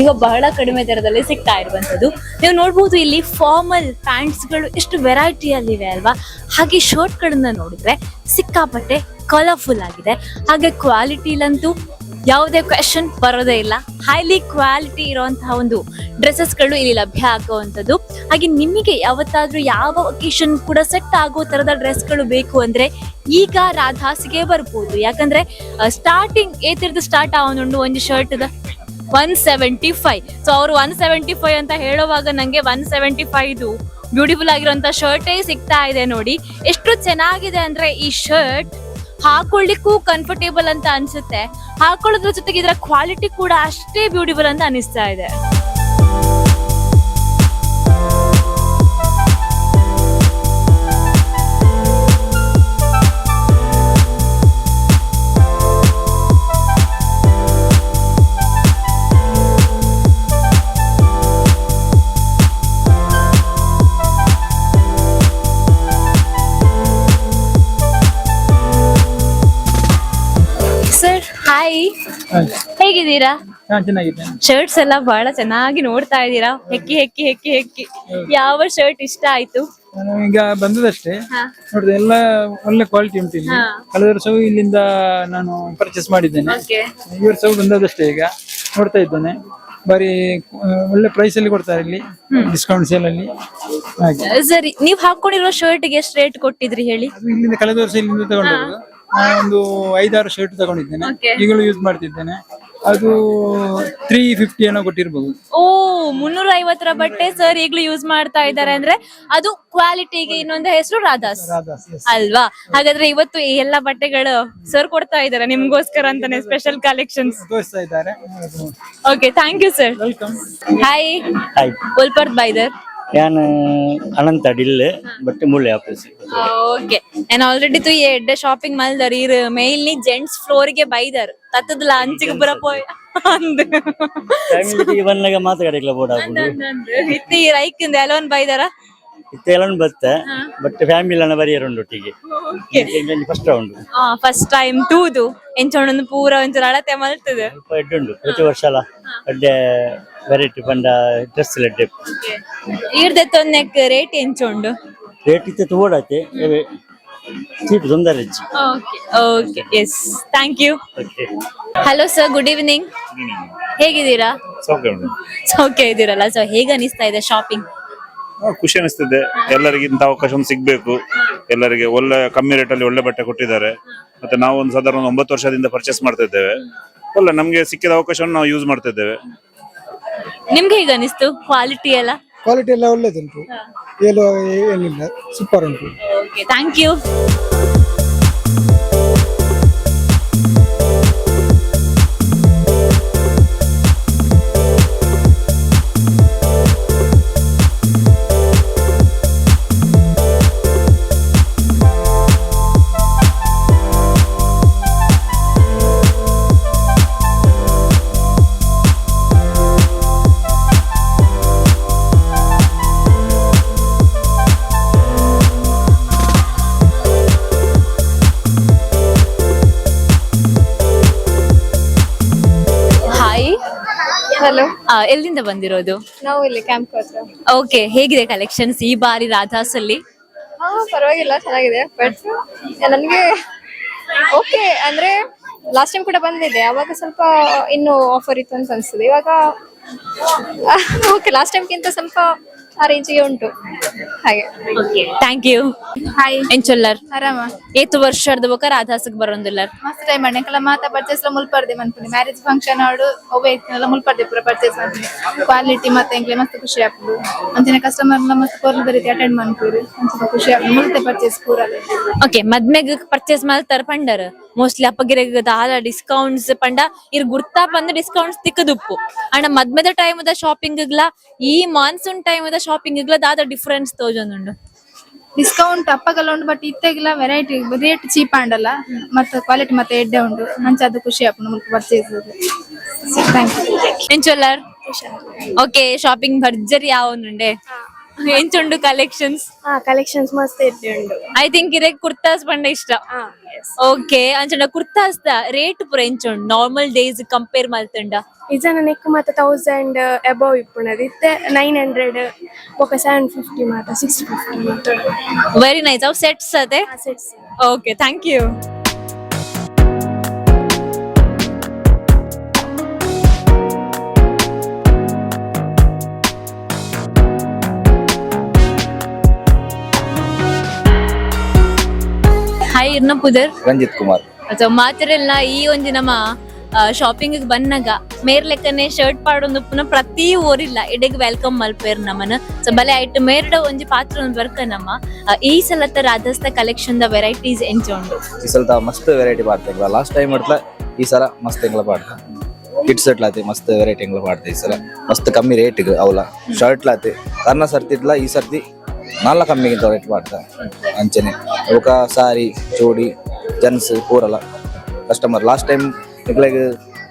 ಈಗ ಬಹಳ ಕಡಿಮೆ ದರದಲ್ಲಿ ಸಿಗ್ತಾ ಇರುವಂಥದ್ದು. ನೀವು ನೋಡ್ಬೋದು ಇಲ್ಲಿ ಫಾರ್ಮಲ್ ಪ್ಯಾಂಟ್ಸ್ಗಳು ಎಷ್ಟು ವೆರೈಟಿಯಲ್ಲಿವೆ ಅಲ್ವಾ? ಹಾಗೆ ಶರ್ಟ್ಗಳನ್ನ ನೋಡಿದ್ರೆ ಸಿಕ್ಕಾಪಟ್ಟೆ ಕಲರ್ಫುಲ್ ಆಗಿದೆ. ಹಾಗೆ ಕ್ವಾಲಿಟಿಲಂತೂ ಯಾವುದೇ ಕ್ವೆಶನ್ ಬರೋದೇ ಇಲ್ಲ. ಹೈಲಿ ಕ್ವಾಲಿಟಿ ಇರುವಂತಹ ಒಂದು ಡ್ರೆಸ್ಸಸ್ಗಳು ಇಲ್ಲಿ ಲಭ್ಯ ಆಗುವಂಥದ್ದು ಹಾಗೆ ನಿಮಗೆ ಯಾವತ್ತಾದ್ರೂ ಯಾವ ಒಕೇಶನ್ ಕೂಡ ಸೆಟ್ ಆಗೋ ತರದ ಡ್ರೆಸ್ಗಳು ಬೇಕು ಅಂದ್ರೆ ಈಗ ರಾಧಾಸಿಗೆ ಬರ್ಬೋದು. ಯಾಕಂದ್ರೆ ಸ್ಟಾರ್ಟಿಂಗ್ ಏತಿರ್ದು ಸ್ಟಾರ್ಟ್ ಆವೊಂದುಂಡು ಒಂದು shirt one seventy five so ಅವ್ರು ಒನ್ ಸೆವೆಂಟಿ ಫೈವ್ ಅಂತ ಹೇಳುವಾಗ ನಂಗೆ ಒನ್ ಸೆವೆಂಟಿ ಫೈವ್ ಬ್ಯೂಟಿಫುಲ್ ಆಗಿರುವಂತ ಶರ್ಟೇ ಸಿಗ್ತಾ ಇದೆ ನೋಡಿ. ಎಷ್ಟು ಚೆನ್ನಾಗಿದೆ ಅಂದ್ರೆ ಈ ಶರ್ಟ್ ಹಾಕೊಳ್ಳಿಕ್ಕೂ ಕಂಫರ್ಟೇಬಲ್ ಅಂತ ಅನ್ಸುತ್ತೆ. ಹಾಕೊಳ್ಳೋದ್ರ ಜೊತೆಗೆ ಇದರ ಕ್ವಾಲಿಟಿ ಕೂಡ ಅಷ್ಟೇ ಬ್ಯೂಟಿಫುಲ್ ಅಂತ ಅನಿಸ್ತಾ ಇದೆ. ಹಾಯ್ ಹೇಗಿದ್ದೀರಾ ಶರ್ಟ್ಸ್ ಎಲ್ಲ ಬಹಳ ಚೆನ್ನಾಗಿ ನೋಡ್ತಾ ಇದ್ದೀರಾ? ಹೆಕ್ಕಿ ಹೆಕ್ಕಿ ಹೆಕ್ಕಿ ಹೆಕ್ಕಿ. ಯಾವ ಶರ್ಟ್ ಇಷ್ಟ ಆಯ್ತು? ನಾನು ಈಗ ಬಂದದಷ್ಟೇ. ನೋಡಿದೆ ಎಲ್ಲ ಒಳ್ಳೆ ಕ್ವಾಲಿಟಿ ಉಂಟು ಇಲ್ಲಿ. ಕಳೆದ ವರ್ಷವೂ ಇಲ್ಲಿಂದ ನಾನು ಪರ್ಚೇಸ್ ಮಾಡಿದ್ದೇನೆ. ಈ ವರ್ಷವೂ ಬಂದದಷ್ಟೇ ಈಗ. ನೋಡ್ತಾ ಇದ್ದೇನೆ. ಬರೀ ಒಳ್ಳೆ ಪ್ರೈಸ್ ಅಲ್ಲಿ ಕೊಡ್ತಾರೆ ಇಲ್ಲಿ. ಡಿಸ್ಕೌಂಟ್ ಸೇಲ್ ಅಲ್ಲಿ. ಹಾಗೆ. ಸರಿ ನೀವ್ ಹಾಕೊಂಡಿರೋ ಶರ್ಟ್ಗೆ ಎಷ್ಟು ರೇಟ್ ಕೊಟ್ಟಿದ್ರಿ ಹೇಳಿ? ಇಲ್ಲಿಂದ ಕಳೆದ ವರ್ಷ ಇಲ್ಲಿಂದ ತಗೊಂಡದ್ದು. ನಾನು ಒಂದು ಐದಾರು ಶರ್ಟ್ ತಗೊಂಡಿದ್ದೇನೆ. Okay. ಈಗಲೂ ಯೂಸ್ ಮಾಡ್ತಿದ್ದೇನೆ. ಅದು ತ್ರೀ ಫಿಫ್ಟಿ ಏನೋ ಕೊಟ್ಟಿರ್ಬೋದು. ಓ ಮುನ್ನೂರ ಐವತ್ತರ ಬಟ್ಟೆ ಸರ್ ಈಗಲೂ ಯೂಸ್ ಮಾಡ್ತಾ ಇದ್ದಾರೆ ಅಂದ್ರೆ ಅದು ಕ್ವಾಲಿಟಿಗೆ ಇನ್ನೊಂದು ಹೆಸರು ರಾಧಾಸ್ ರಾಧಾಸ್ yes. ಅಲ್ವಾ? ಹಾಗಾದ್ರೆ ಇವತ್ತು ಎಲ್ಲ ಎಲ್ಲಾ ಬಟ್ಟೆಗಳು ಸರ್ ಕೊಡ್ತಾ ಇದ್ದಾರೆ ನಿಮ್ಗೋಸ್ಕರ ಅಂತಾನೆ ಸ್ಪೆಷಲ್ ಕಲೆಕ್ಷನ್ಸ್ ತೋರಿಸ್ತಾ ಇದ್ದಾರೆ. Okay thank you sir welcome hi hi ಉಲ್ಪರ್ತ್ ಬೈದರ್ ഞാൻ ಅನಂತ ಡಿಲ್ ಬಟ್ ಮುಳ್ಳೆ ಆಫೀಸ್ ಓಕೆ ನಾನು ಆಲ್ರೆಡಿ ತು ಎಡ್ಡೆ ಶಾಪಿಂಗ್ ಮಲ್ದರ್ ಇರ್ ಮೇಲ್ನಿ ಜೆಂಟ್ಸ್ ಫ್ಲೋರ್ಗೆ ಬೈದರ್. ತತ್ತದ ಲಂಚಿಗೆ ಬರಪೋಯ್ ಅಂದ್. ಫ್ಯಾಮಿಲಿ ಬಂದಾಗ ಮಾತಾಡಕ್ಲ ಬೋರ್ಡ್ ಹಾಕುದು ಇತ್ತಿ ರೈಕಿಂದ ಎಲೋನ್ ಬೈದಾರ? ಇತ್ತೆಲ್ಲ ಬತ್ತೆ ಬಟ್ ಫ್ಯಾಮಿಲಿ ಅನ್ನ ಬರೀ ಉಂಡು ಒಟ್ಟಿಗೆ. ಫಸ್ಟ್ ರೌಂಡ್ ಫಸ್ಟ್ ಟೈಮ್ ತೂದು. ಎಂಚೊಂಡೊಂದು ಪೂರ ಒಂಚೂರು ಅಳತೆ ಮಲ್ತದೆ. ಸ್ವಲ್ಪ ಎಡ್ಡುಂಡು ಪ್ರತಿ ವರ್ಷ ಅಲ್ಲ. ಅಡ್ಡೆ ವೆರೈಟಿ ಬಂದ ಡ್ರೆಸ್ ರೇಟ್ ಎಂಚೋಂಡು ರೇಟ್ ಇತ್ತೆ ತೋಡಾತೆ ಚೀಪ್ ತೊಂದರೆ okay okay yes thank you hello sir good evening ಹೇಗಿದ್ದೀರಾ? ಸೌಖ್ಯ ಇದ್ದೀರಲ್ಲ ಸೊ ಹೇಗೆ ಅನಿಸ್ತಾ ಇದೆ ಶಾಪಿಂಗ್ ಖುಷಿ ಅನಿಸ್ತಿದೆ. ಎಲ್ಲರಿಗೆ ಇಂಥ ಅವಕಾಶ ಒಂದು ಸಿಗ್ಬೇಕು. ಎಲ್ಲರಿಗೆ ಒಳ್ಳೆ ಕಮ್ಮಿ ರೇಟ್ ಅಲ್ಲಿ ಒಳ್ಳೆ ಬಟ್ಟೆ ಕೊಟ್ಟಿದ್ದಾರೆ. ಮತ್ತೆ ನಾವು ಒಂದು ಸಾಧಾರಣ ಒಂದು ಒಂಬತ್ತು ವರ್ಷದಿಂದ ಪರ್ಚೇಸ್ ಮಾಡ್ತಾ ಇದ್ದೇವೆ. ಒಳ್ಳೆ ನಮಗೆ ಸಿಕ್ಕಿದ ಅವಕಾಶವನ್ನು ನಾವು ಯೂಸ್ ಮಾಡ್ತಾ ಇದ್ದೇವೆ. ನಿಮ್ಗೆ ಹೇಗೆ ಅನಿಸ್ತು? ಕ್ವಾಲಿಟಿ ಎಲ್ಲ? ಕ್ವಾಲಿಟಿ ಎಲ್ಲ ಒಳ್ಳೇದುಂಟು. ಏನು ಏನಿಲ್ಲ ಸೂಪರ್ ಉಂಟು. Okay thank you hello. ಎಲ್ಲಿಂದ ಬಂದಿರೋದು? ನಾವು ಇಲ್ಲಿ ಕ್ಯಾಂಪ್ ಹತ್ರ ಓಕೆ ಹೇಗಿದೆ ಕಲೆಕ್ಷನ್ಸ್ ಈ ಬಾರಿ ರಾಧಾಸ್ ಅಲ್ಲಿ ಹಾ ಪರವಾಗಿಲ್ಲ ಚೆನ್ನಾಗಿದೆ. ಬಟ್ ನನಗೆ ಓಕೆ ಅಂದ್ರೆ ಲಾಸ್ಟ್ ಟೈಮ್ ಕೂಡ ಬಂದಿದೆ ಅವಾಗ ಸ್ವಲ್ಪ ಇನ್ನು ಆಫರ್ ಇತ್ತು ಅಂತ ಅನ್ಸುತ್ತೆ. ಇವಾಗ ಓಕೆ ಲಾಸ್ಟ್ ಟೈಮ್ಗಿಂತ ಸ್ವಲ್ಪ ಆ ರೇಂಜಿಗೆ ಉಂಟು ಹಾಗೆ ಥ್ಯಾಂಕ್ ಯು ಹಾಯ್ ಎಂಚೊಲ್ಲರ್ ಆರಾಮ ಏತು ವರ್ಷದ ಬೊಕ ರಾಧಾಸಕ್ ಬರೋಂದಿಲ್ಲರ್ ಮಸ್ತ್ ಟೈಮ್ ಮಾಡಿ ಕಲ ಮಾತಾ ಪರ್ಚೇಸ್ ಮುಲ್ಪರ್ದೆ ಮನ್ಪುನಿ ಮ್ಯಾರೇಜ್ ಫಂಕ್ಷನ್ ಆಡು ಒಬ್ಬ ಇತ್ತಿನಲ್ಲ ಮುಲ್ಪರ್ದೆ ಪೂರ ಪರ್ಚೇಸ್ ಮಾಡ್ತೀನಿ ಕ್ವಾಲಿಟಿ ಮತ್ತೆ ಎಂಕ್ಲೆ ಮಸ್ತ್ ಖುಷಿ ಆಗ್ತದೆ ಅಂಚಿನ ಕಸ್ಟಮರ್ ಮಸ್ತ್ ಕೋರ್ಲದ ರೀತಿ ಅಟೆಂಡ್ ಮಾಡ್ತೀರಿ ಅಂಚಿನ ಖುಷಿ ಆಗ್ತದೆ ಮುಲ್ತೆ ಪರ್ಚೇಸ್ ಪೂರ ಓಕೆ ಮದ್ಮೆಗ್ ಪರ್ಚೇಸ್ ಮಾಡ್ತಾರ ಪಂಡರ್ ಮೋಸ್ಟ್ಲಿ ಅಪ್ಪಗಿರೆಗ್ ದಾದ ಡಿಸ್ಕೌಂಟ್ಸ್ ಪಂಡ ಇರ್ ಗುರ್ತಾ ಬಂದ ಡಿಸ್ಕೌಂಟ್ಸ್ ತಿಕ್ಕದುಪ್ಪು. ಅಣ್ಣ ಮದ್ಮೆದ ಶಾಪಿಂಗ್ ಗ್ಲ ಈ ಮಾನ್ಸೂನ್ ಟೈಮ್ದ ಶಾಪಿಂಗ್ ಗ್ಲ ದಾದ ಡಿಫರೆನ್ಸ್ ತೋಜೊಂದುಂಡು. ಡಿಸ್ಕೌಂಟ್ ಅಪ್ಪಗಲ್ಲ ಉಂಟು ಬಟ್ ಇತ್ತೆಗ್ಲ ವೆರೈಟಿ ರೇಟ್ ಚೀಪ್ ಆಂಡಲ್ಲ ಮತ್ತೆ ಕ್ವಾಲಿಟಿ ಮತ್ತೆ ಎಡ್ಡೆ ಉಂಟು. ಮಂಚೆ ಅದು ಖುಷಿ ಆಪುಂಡು ಮುಲ್ಪ ಪರ್ಚೇಸ್ ಥ್ಯಾಂಕ್ ಯು ಎಂಚೊಲ್ಲರ್ ಓಕೆ ಶಾಪಿಂಗ್ ಭರ್ಜರಿ ಯಾವನುಂಡೆ ಎಂಚುಂಡು ಕಲೆಕ್ಷನ್ಸ್ ಕಲೆಕ್ಷನ್ಸ್ ಮಸ್ತ್ ಇರ್ತಿಂಡು ಐ ಥಿಂಕ್ ಇರೇ ಕುರ್ತಾಸ್ ಪಂಡ ಇಷ್ಟ. ಓಕೆ ಅಂಚಂಡ ಕುರ್ತಾಸ್ ದ ರೇಟ್ ಪುರ ಎಂಚುಂಡು? ನಾರ್ಮಲ್ ಡೇಸ್ ಕಂಪೇರ್ ಮಾಡ್ತಂಡ? ಇಜನ ನೆಕ್ ಮಾತ ತೌಸಂಡ್ ಅಬೌವ್ ಇಪ್ಪುನದು ಇತ್ತೆ ನೈನ್ ಹಂಡ್ರೆಡ್ ಬೊಕ ಸೆವೆನ್ ಫಿಫ್ಟಿ ಮಾತ ಸಿಕ್ಸ್ ಫಿಫ್ಟಿ ವೆರಿ ನೈಸ್ ಅವು ಸೆಟ್ಸ್ ಅದೇ? ಓಕೆ ಥ್ಯಾಂಕ್ ಯು ಹಾಯ್ ಇರ್ನ ಪುದರ್ ರಂಜಿತ್ ಕುಮಾರ್. ಸೊ ಮಾತಿರಲ್ಲ ಈ ಒಂದು ನಮ್ಮ ಶಾಪಿಂಗ್ ಬಂದಾಗ ಮೇರ್ ಲೆಕ್ಕನೆ ಶರ್ಟ್ ಪಾಡೊಂದು ಪುನ ಪ್ರತಿ ಊರಿಲ್ಲ. ಎಡೆಗ್ ವೆಲ್ಕಮ್ ಮಲ್ಪೇರ್ ನಮ್ಮನ ಸೊ ಬಲೆ ಐಟ್ ಮೇರ್ಡ ಒಂಜಿ ಪಾತ್ರ ಒಂದು ವರ್ಕ ನಮ್ಮ. ಈ ಈ ಸಲತ್ತ ರಾಧಸ್ತ ಕಲೆಕ್ಷನ್ ದ ವೆರೈಟೀಸ್ ಎಂಚೊಂಡು ಈ ಸಲ ಮಸ್ತ್ ವೆರೈಟಿ ಪಾಡ್ತಾ. ಲಾಸ್ಟ್ ಟೈಮ್ ಮಾಡ್ತಾ ಈ ಸಲ ಮಸ್ತ್ ಎಂಗ್ಲ ಪಾಡ್ತಾ. ಕಿಡ್ಸ್ ಇಟ್ಲಾತಿ ಮಸ್ತ್ ವೆರೈಟಿ ಎಂಗ್ಲ ಪಾಡ್ತಾ ಈ ಸಲ. ಮಸ್ತ್ ಕಮ್ಮಿ ರೇಟ್ ಅವಲ. ಶರ್ಟ್ ಲಾತಿ ಕರ್ನ ಸರ್ತಿ ಇಟ್ಲ ಈ ಸರ್ತಿ ನಾಲ್ಕ కమ్మికి ಮಾಡ್ತಾ ಅಂಚನೆ. ಅವಕ ಸಾರಿ ಚೂಡಿ ಜನ್ಸ್ ಪೂರಲ ಕಸ್ಟಮರ್ ಲಾಸ್ಟ್ ಟೈಮ್ ಇಗ್ಲಾಗ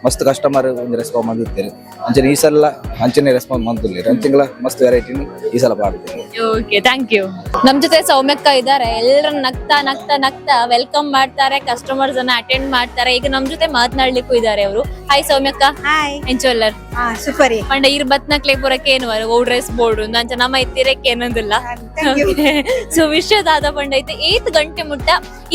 ಮಸ್ತ್ ಕಸ್ಟಮರ್ ಒಂದು ರೆಸ್ಪಾನ್ಸ್ ಮಾಡಿರ್ತೀರಿ ಅಂಚನೆ ಈ ಸಲ ಅಂಚನೆ ರೆಸ್ಪಾನ್ಸ್ ಮಾಡ್ತಿರ್ಲಿ ಅಂಚೆಂಗ್ಲ ಮಸ್ತ್ ವೆರೈಟಿ ಈ ಸಲ ಮಾಡ್ತೀವಿ. ಓಕೆ ಥ್ಯಾಂಕ್ ಯು ನಮ್ ಜೊತೆ ಸೌಮ್ಯಕ್ಕ ಇದ್ದಾರೆ. ಎಲ್ಲರೂ ನಗ್ತಾ ನಗ್ತಾ ನಗ್ತಾ ವೆಲ್ಕಮ್ ಮಾಡ್ತಾರೆ. ಕಸ್ಟಮರ್ಸ್ ಅನ್ನ ಅಟೆಂಡ್ ಮಾಡ್ತಾರೆ. ಈಗ ನಮ್ ಜೊತೆ ಮಾತನಾಡ್ಲಿಕ್ಕೂ ಇದ್ದಾರೆ ಅವರು. ಹಾಯ್ ಸೌಮ್ಯಕ್ಕ. ಹಾಯ್ ಎಂಚೊಲ್ಲರ್ ಸೂಪರ್. ಪಂಡ ಇರ್ ಬತ್ನಕ್ಲೆ ಪೂರಕ್ಕೆ ಏನು ಓ ಡ್ರೆಸ್ ಬೋರ್ಡ್ ನಂಚ ನಮ್ಮ ಇತ್ತಿರಕ್ಕೆ ಏನಂದಿಲ್ಲ. ಸೊ ವಿಶ್ವದಾದ ಪಂಡ ಐತೆ ಏತ್ ಗಂಟೆ ಮುಟ್ಟ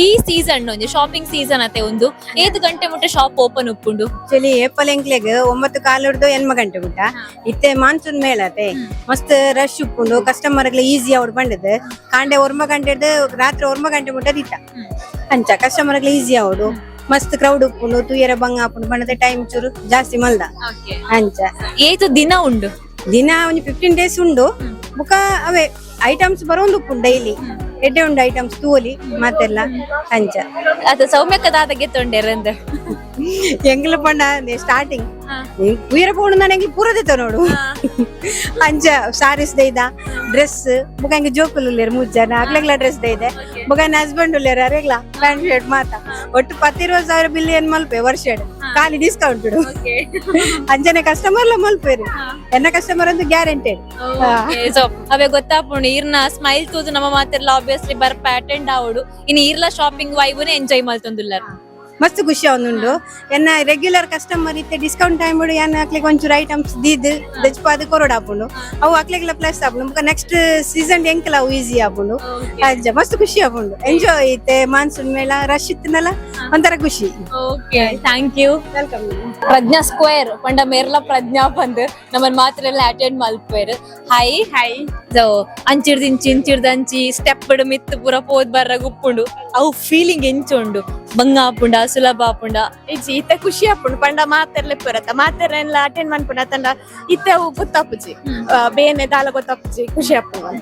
ಈ ಸೀಸನ್ ಒಂಜಿ ಶಾಪಿಂಗ್ ಸೀಸನ್ ಅತೆ ಒಂದು. ಏತ್ ಗಂಟೆ ಮುಟ್ಟ ಶಾಪ್ ಓಪನ್ ಉಪ್ಪುಂಡು. ಆಕ್ಚುಲಿ ಏಪಲ್ ಎಂಕ್ಲೆಗ್ ಒಂಬತ್ತು ಕಾಲು ಹಿಡ್ದು ಎನ್ಮ ಗಂಟೆ ಮುಟ್ಟ ಇತ್ತೆ ಮಾನ್ಸೂನ್ ಮೇಳತೆ ಮಸ್ತ್ ರಶ್ ಉಪ್ಪುಂಡು ಕಸ್ಟಮರ್ ಈಸಿ ಅವ್ರು ಬಂಡದ್. ಕಾಂಡೆ ಒರ್ಮ ಗಂಟೆ ಹಿಡ್ದು ರಾತ್ರಿ ಒರ್ಮ ಗಂಟೆ ಮುಟ್ಟ ಇತ್ತ ಅಂಚ ಕಸ್ಟಮರ್ ಈಸಿ ಅವ್ಡು ಮಸ್ತ್ ಕ್ರೌಡ್ ಉಪ್ಪುಂಡು ತೂಯರ ಬಂಗ ಆಪುಂಡು ಬಂಡದ ಟೈಮ್ ಚೂರು ಜಾಸ್ತಿ ಮಲ್ದ. ಅಂಚ. ಏತು ದಿನ ಉಂಡು? ದಿನ ಒಂಜಿ ಫಿಫ್ಟೀನ್ ಡೇಸ್ ಉಂಡು. ಬುಕ ಅವೇ ಐಟಮ್ಸ್ ಬರೋಂದು ಉಪ್ಪುಂಡು ಡೈಲಿ ಎಡ್ಡೆ ಉಂಡು ಐಟಮ್ಸ್ ತೂಲಿ ಮತ್ತೆಲ್ಲ ಅಂಚ. ಅದು ಸೌಮ್ಯಕ್ಕ ಗೆತ್ತೊಂಡೆ ತೊಂಡೆರಂದ ಎಂಗ್ಲ ಪಂಡ ಸ್ಟಾರ್ಟಿಂಗ್ ಉಯರ ಪೋಣು ನನಗೆ ಪೂರದಿತ್ತ ನೋಡು. ಅಂಚ ಸಾರೀಸ್ ದೈದ ಡ್ರೆಸ್ ಬುಕ ಹಂಗೆ ಜೋಕುಲು ಉಲ್ಲೇರು ಮೂರ್ ಅಗ್ಲಗ್ಲ ಡ್ರೆಸ್ ದೈದೆ ಬುಕ ನನ್ನ ಹಸ್ಬೆಂಡ್ ಉಲ್ಲೇರು ಅರೆಗ್ಲ ಪ್ಯಾಂಟ್ ಶರ್ಟ್ ಮಾತ. ಒಟ್ಟು ಪತ್ತಿರುವತ್ತು ಸಾವಿರ ಬಿಲಿಯನ್ ಮಲ್ಪೆ ವರ್ಷ ಖಾಲಿ ಡಿಸ್ಕೌಂಟ್ ಬಿಡು. ಅಂಜನೆ ಕಸ್ಟಮರ್ ಮಲ್ಪೇರು ಎನ್ನ ಕಸ್ಟಮರ್ ಅಂತ ಗ್ಯಾರಂಟೆಡ್ ಸೊ ಅವೇ ಗೊತ್ತಾಪುಂಡು ಇರ್ನ ಸ್ಮೈಲ್ ತೂದು ನಮ್ಮ ಮಾತೆಲ್ಲ ಆಬ್ವಿಯಸ್ಲಿ ಪ್ಯಾಟೆಂಡ್ ಅಟೆಂಡ್ ಇನ್ ಇರ್ಲ ಶಾಪಿಂಗ್ ವೈಬುನೆ ಎಂಜಾಯ್ ಮಲ್ತೊಂದುಲ್ಲಾರ ಮಸ್ತ್ ಖುಷಿ ಅವನುಂಡು ಎನ್ನ ರೆಗ್ಯುಲರ್ ಕಸ್ಟಮರ್ ಇತ್ತೆ ಡಿಸ್ಕೌಂಟ್ ಟೈಮ್ ಬಿಡು ಏನ್ ಹಾಕ್ಲಿಕ್ಕೆ ಒಂಚೂರು ಐಟಮ್ಸ್ ದೀದ್ ದಜ್ಪಾದ ಕೊರೋಡ್ ಹಾಕೊಂಡು ಅವು ಹಾಕ್ಲಿಕ್ಕೆಲ್ಲ ಪ್ಲಸ್ ಆಪುಂಡು ಮುಖ ನೆಕ್ಸ್ಟ್ ಸೀಸನ್ ಎಂಕಲ ಅವು ಈಸಿ ಆಪುಂಡು ಅಜ್ಜ ಮಸ್ತ್ ಖುಷಿ ಆಪುಂಡು ಎಂಜಾಯ್ ಐತೆ ಮಾನ್ಸೂನ್ ಮೇಳ ರಶ್ ಇತ್ತನಲ್ಲ ಒಂಥರ ಖುಷಿ. Okay thank you welcome Prajna square ಪಂಡ ಮೇರ್ಲ ಪ್ರಜ್ಞಾ ಬಂದ್. ಮಾತ್ರ ಎಲ್ಲ ಅಟೆಂಡ್ ಮಲ್ಪೇರ್ ಹೈ ಹೈ ಸೊ ಅಂಚಿಡ್ದು ಇಂಚಿ ಇಂಚಿಡ್ದು ಅಂಚಿ ಸ್ಟೆಪ್ ಮಿತ್ ಪೂರ ಪೋದ್ ಬರ್ರ ಉಪ್ಪುಂಡು. ಅವು ಫೀಲಿಂಗ್ ಎಂಚುಂಡು ಬಂಗ ಆಪುಂಡ ಸುಲಭ ಆಪುಂಡ ಇಜ್ಜಿ ಇತ್ತೆ ಖುಷಿ ಆಪುಂಡು ಪಂಡ ಮಾತೆರ್ಲೆ ಪುರತ. ಮಾತೆರ್ಲೆಲ್ಲ ಅಟೆಂಡ್ ಮನ್ಪುಂಡ ತಂಡ. ಇತ್ತೆ ಗೊತ್ತಾಪುಜಿ ಬೇನೆ ದಾಲ ಗೊತ್ತಾಪುಜಿ ಖುಷಿ ಆಪುಂಡು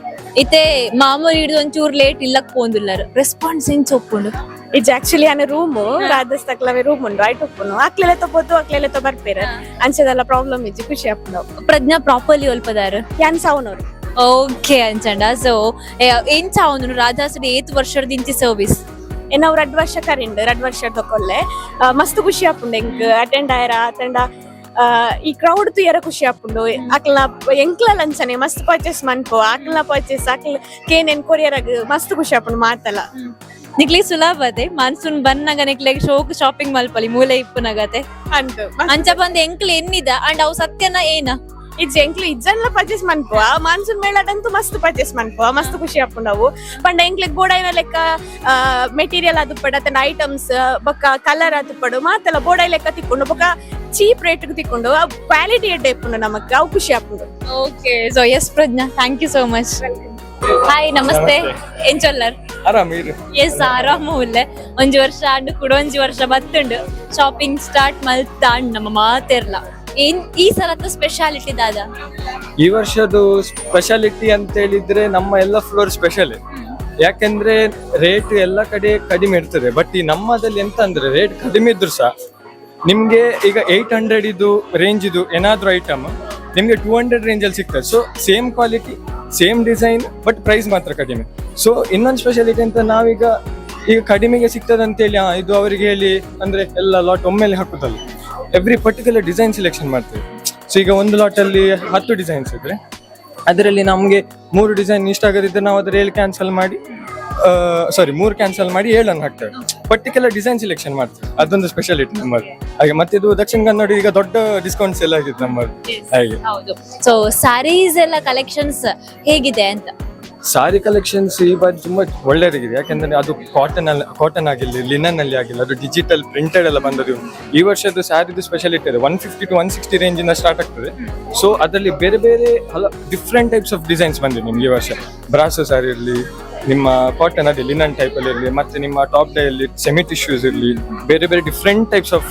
ಇತ್ತೆ ಮಾಮೂಲಿ ಹಿಡಿದು ಒಂಚೂರು ಲೇಟ್ ಇಲ್ಲಕ್ ಪೋಂದುಲ್ಲಾರು. ರೆಸ್ಪಾನ್ಸ್ ಎಂಚ ಒಪ್ಪುಂಡು ಇಜ್ಜಿ ಆಕ್ಚುಲಿ ಅನ್ನ ರೂಮು ರಾಜಸ್ಥಾಕ್ಲವೇ ರೂಮ್ ಉಂಡು. ಐಟ್ ಉಪ್ಪುನು ಅಕ್ಲೆಲೆ ತಗೋದು ಅಕ್ಲೆಲೆ ತೊ ಬರ್ಪೇರ ಅಂಚದೆಲ್ಲ ಪ್ರಾಬ್ಲಮ್ ಇಜ್ಜಿ ಖುಷಿ ಆಪುಂಡು ಪ್ರಜ್ಞಾ ಪ್ರಾಪರ್ಲಿ ಒಲ್ಪದಾರು? ಯಾನ್ ಸಾವನವ್ರು ಓಕೆ ಅಂಚಂಡ. ಸೊ ಎಂಚ ಅವನು ರಾಜಾಸುಡಿ ಏತ್ ವರ್ಷದ ಇಂಚಿ ಸರ್ವಿಸ್ ನಾವು ರಡ್ ವರ್ಷ ಕರೆಂಡ್ ರಡ್ ವರ್ಷ ತಕೊಲ್ಲೆ ಮಸ್ತ್ ಖುಷಿ ಆಪುಂಡು ಎಂಕ್ ಅಟೆಂಡ್ ಆಯ್ರ ಅಟೆಂಡ್ ಈ ಕ್ರೌಡ್ ತುಯರ ಖುಷಿ ಆಪುಂಡು? ಅಕ್ಲ ಎಂಕ್ಲ ಲಂಚನೆ ಮಸ್ತ್ ಪರ್ಚೇಸ್ ಮನ್ಪು ಅಕ್ಲ ಪರ್ಚೇಸ್ ಅಕ್ಲ ಕೇನೆನ್ ಕೊರಿಯರ್ ಮಸ್ತ್ ಖುಷಿ ಆಪುಂಡು ಮಾತಲ್ಲ ನಿಕ್ಲಿ ಸುಲಭ ಅದೇ ಮಾನ್ಸೂನ್ ಬಂದಾಗ ನಿಕ್ಲೆ ಶೋಕ್ ಶಾಪಿಂಗ್ ಮಲ್ಪಲಿ ಮೂಲೆ ಇಪ್ಪುನಗತೆ. ಅಂಡ್ ಅಂಚ ಬಂದ್ ಎಂಕ್ಲಿ ಎನ್ನಿದ ಅಂಡ್ ಅವು ಸತ್ಯನ ಏನ? ಇಜ್ಜಿ ಎಂಕ್ಲು ಇಜ್ಜನ್ಲ ಪರ್ಚೇಸ್ ಮನ್ಪುವ ಮಾನ್ಸೂನ್ ಮೇಳದಂತೂ ಮಸ್ತ್ ಪರ್ಚೇಸ್ ಮನ್ಪುವ ಮಸ್ತ್ ಖುಷಿ ಆಪುಂಡು ಅವು ಪಂಡ ಎಂಕ್ಲೆಗ್ ಬೋಡೈನ ಲೆಕ್ಕ ಮೆಟೀರಿಯಲ್ ಅದು ಪಡ ಅತನ ಐಟಮ್ಸ್ ಬೊಕ್ಕ ಕಲರ್ ಅದು ಪಡು ಮಾತೆಲ್ಲ ಬೋಡೈ ಲೆಕ್ಕ ತಿಕ್ಕೊಂಡು ಬೊಕ್ಕ ಚೀಪ್ ರೇಟ್ ತಿಕ್ಕೊಂಡು ಕ್ವಾಲಿಟಿ ಎಡ್ಡೆ ಇಪ್ಪುಂಡು ನಮಕ್ ಅವು ಖುಷಿ ಆಪುಂಡು okay so yes Prajna thank you so much hi ನಮಸ್ತೆ. ಎಂಚೊಲ್ಲರ್ ಎಸ್ ಆರಾಮ ಉಲ್ಲೆ ಒಂಜಿ ವರ್ಷ ಆಂಡ್ ಕೂಡ ಒಂಜಿ ವರ್ಷ ಬತ್ತುಂಡು ಶಾಪಿಂಗ್ ಸ್ಟಾರ್ಟ್ ಮಲ್ತಾಂಡ್ ನಮ್ಮ ಮಾತೆರ್ಲ. ಈ ಸಲದ ಸ್ಪೆಷಾಲಿಟಿ ದಾದ ಈ ವರ್ಷದ ಸ್ಪೆಷಾಲಿಟಿ ಅಂತ ಹೇಳಿದ್ರೆ ನಮ್ಮ ಎಲ್ಲ ಫ್ಲೋರ್ ಸ್ಪೆಷಲ್ ಯಾಕೆಂದ್ರೆ ರೇಟ್ ಎಲ್ಲ ಕಡೆ ಕಡಿಮೆ ಇರ್ತದೆ. ಬಟ್ ಈ ನಮ್ಮದಲ್ಲಿ ಎಂತ ಅಂದ್ರೆ ರೇಟ್ ಕಡಿಮೆ ಇದ್ರು ಸಹ ನಿಮ್ಗೆ ಈಗ ಏಯ್ಟ್ ಹಂಡ್ರೆಡ್ ಇದು ರೇಂಜ್ ಇದು ಏನಾದ್ರೂ ಐಟಮ್ ನಿಮ್ಗೆ ಟೂ ಹಂಡ್ರೆಡ್ ರೇಂಜ್ ಅಲ್ಲಿ ಸಿಗ್ತದೆ. So same quality same design but price ಮಾತ್ರ ಕಡಿಮೆ. ಸೊ ಇನ್ನೊಂದು ಸ್ಪೆಷಾಲಿಟಿ ಅಂತ ನಾವೀಗ ಈಗ ಕಡಿಮೆಗೆ ಸಿಗ್ತದೆ ಅಂತೇಳಿ ಇದು ಅವರಿಗೆ ಹೇಳಿ ಅಂದ್ರೆ ಎಲ್ಲ ಲಾಟ್ ಒಮ್ಮೆಲೆ ಹಾಕುದಲ್ಲ. ಎವ್ರಿ ಪರ್ಟಿಕ್ಯುಲರ್ ಡಿಸೈನ್ ಸೆಲೆಕ್ಷನ್ ಮಾಡ್ತೇವೆ. ಸೊ ಈಗ ಒಂದು ಲಾಟ್ ಅಲ್ಲಿ ಹತ್ತು ಡಿಸೈನ್ಸ್ ಇದ್ರೆ ಅದರಲ್ಲಿ ನಮಗೆ ಮೂರು ಡಿಸೈನ್ ಇಷ್ಟ ಆಗದಿದ್ರೆ ನಾವು ಅದ್ರ ಏಳು ಕ್ಯಾನ್ಸಲ್ ಮಾಡಿ ಸಾರಿ ಮೂರು ಕ್ಯಾನ್ಸಲ್ ಮಾಡಿ ಏಳನ್ನು ಹಾಕ್ತೇವೆ. ಪರ್ಟಿಕ್ಯುಲರ್ ಡಿಸೈನ್ ಸೆಲೆಕ್ಷನ್ ಮಾಡ್ತೇವೆ. ಅದೊಂದು ಸ್ಪೆಷಾಲಿಟಿ ನಮ್ಮದು. ಹಾಗೆ ಮತ್ತೆ ಇದು ದಕ್ಷಿಣ ಕನ್ನಡ ಈಗ ದೊಡ್ಡ ಡಿಸ್ಕೌಂಟ್ಸ್ ಎಲ್ಲ ಆಗಿದೆ ನಮ್ಮದು. ಹಾಗೆ. ಹೌದು. ಸೊ ಸ್ಯಾರೀಸ್ ಎಲ್ಲ ಕಲೆಕ್ಷನ್ಸ್ ಹೇಗಿದೆ ಅಂತ? ಸಾರಿ ಕಲೆಕ್ಷನ್ಸ್ ಈ ಬಾರಿ ತುಂಬಾ ಒಳ್ಳೆದಾಗಿದೆ. ಯಾಕಂದ್ರೆ ಅದು ಕಾಟನ್ ಅಲ್ಲಿ ಕಾಟನ್ ಆಗಿರಲಿ ಲಿನನ್ ಅಲ್ಲಿ ಆಗಿಲ್ಲ ಅದು ಡಿಜಿಟಲ್ ಪ್ರಿಂಟೆಡ್ ಎಲ್ಲ ಬಂದದ್ದು ಈ ವರ್ಷದ ಸ್ಯಾರಿದು ಸ್ಪೆಷಾಲಿಟಿ ಇದೆ one fifty to one sixty range ಇಂದ ಸ್ಟಾರ್ಟ್ ಆಗ್ತದೆ. ಸೊ ಅದರಲ್ಲಿ ಬೇರೆ ಬೇರೆ ಹಲ ಡಿಫ್ರೆಂಟ್ ಟೈಪ್ಸ್ ಆಫ್ ಡಿಸೈನ್ಸ್ ಬಂದಿದೆ ನಿಮ್ಗೆ ಈ ವರ್ಷ. ಬ್ರಾಸೋ ಸ್ಯಾರಿ ಇರಲಿ, ನಿಮ್ಮ ಕಾಟನ್ ಅದೇ ಲಿನನ್ ಟೈಪ್ ಅಲ್ಲಿ ಇರಲಿ, ಮತ್ತೆ ನಿಮ್ಮ ಟಾಪ್ ಡೇ ಅಲ್ಲಿ ಸೆಮಿ ಟಿಶ್ಯೂಸ್ ಇರಲಿ, ಬೇರೆ ಬೇರೆ ಡಿಫ್ರೆಂಟ್ ಟೈಪ್ಸ್ ಆಫ್